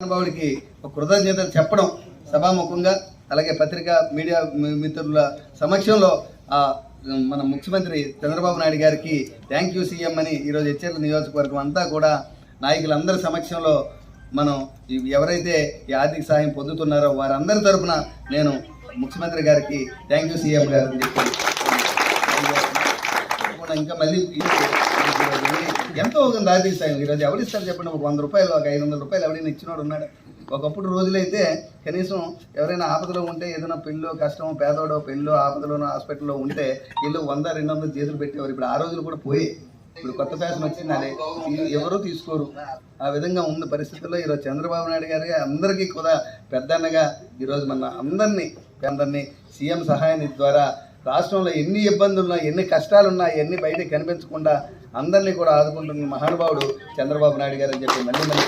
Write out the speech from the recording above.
మహానుభావుడికి ఒక కృతజ్ఞతలు చెప్పడం సభాముఖంగా అలాగే పత్రికా మీడియా మిత్రుల సమక్షంలో మన ముఖ్యమంత్రి చంద్రబాబు నాయుడు గారికి థ్యాంక్ యూ సీఎం అని ఈరోజు హెచ్చర్ల నియోజకవర్గం అంతా కూడా నాయకులందరి సమక్షంలో మనం ఎవరైతే ఈ ఆర్థిక సహాయం పొందుతున్నారో వారందరి తరపున నేను ముఖ్యమంత్రి గారికి థ్యాంక్ యూ సీఎం గారు అని చెప్పి ఇంకా మళ్ళీ ఎంతో ఒక దారితీస్తాయి సాయం? ఈరోజు ఎవరిస్తారు చెప్పండి? ఒక వంద రూపాయలు ఒక ఐదు వందల రూపాయలు ఎవరైనా ఇచ్చినోడు ఉన్నాడు. ఒకప్పుడు రోజులైతే కనీసం ఎవరైనా ఆపదలో ఉంటే ఏదైనా పెళ్ళో కష్టం పేదోడో పెళ్ళో ఆపదలోనో హాస్పిటల్లో ఉంటే వీళ్ళు వంద రెండు వందలు చేతులు పెట్టేవారు. ఇప్పుడు ఆ రోజులు కూడా పోయి ఇప్పుడు కొత్త ఫ్యాషన్ వచ్చింది అదే ఎవరూ తీసుకోరు. ఆ విధంగా ఉన్న పరిస్థితుల్లో ఈరోజు చంద్రబాబు నాయుడు గారిగా అందరికీ కూడా పెద్దన్నగా ఈరోజు మన అందరినీ అందరినీ సీఎం సహాయ నిధి ద్వారా రాష్ట్రంలో ఎన్ని ఇబ్బందులు ఉన్నా ఎన్ని కష్టాలు ఉన్నా ఎన్ని బయట కనిపించకుండా అందరినీ కూడా ఆదుకుంటున్న మహానుభావుడు చంద్రబాబు నాయుడు గారు అని చెప్పి మళ్ళీ మళ్ళీ